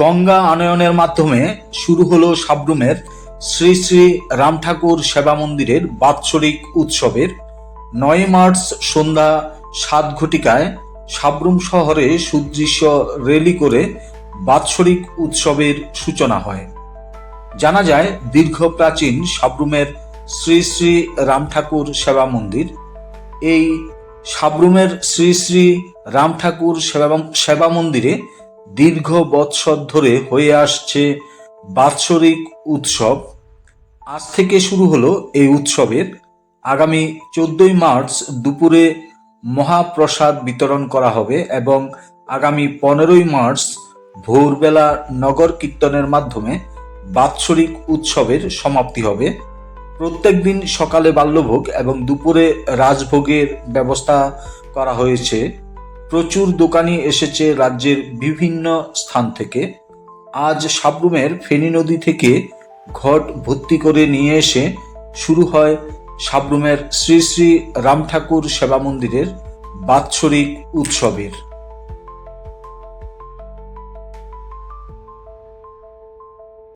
গঙ্গা আনয়নের মাধ্যমে শুরু হলো সাবরুমের শ্রী শ্রী রাম ঠাকুর সেবা মন্দিরের বাৎসরিক উৎসবের নয় মার্চ সন্ধ্যা সাত ঘটিকায় সাবরুম শহরে সুদৃশ্য রেলি করে বাৎসরিক উৎসবের সূচনা হয়। জানা যায়, দীর্ঘ প্রাচীন সাবরুমের শ্রী শ্রী রাম ঠাকুর সেবা মন্দির। এই সাবরুমের শ্রী শ্রী রাম ঠাকুর সেবা সেবা মন্দিরে দীর্ঘ বৎসর ধরে হয়ে আসছে বাৎসরিক উৎসব। আজ থেকে শুরু হলো এই উৎসবের। আগামী চোদ্দই মার্চ দুপুরে মহাপ্রসাদ বিতরণ করা হবে এবং আগামী পনেরোই মার্চ ভোরবেলা নগর কীর্তনের মাধ্যমে বাৎসরিক উৎসবের সমাপ্তি হবে। প্রত্যেক দিন সকালে বাল্যভোগ এবং দুপুরে রাজভোগের ব্যবস্থা করা হয়েছে। প্রচুর দোকানি এসেছে রাজ্যের বিভিন্ন স্থান থেকে। আজ সাবরুমের ফেনী নদী থেকে ঘট ভর্তি করে নিয়ে এসে শুরু হয় সাবরুমের শ্রী শ্রী রাম ঠাকুর সেবা মন্দিরের বাৎসরিক উৎসবের।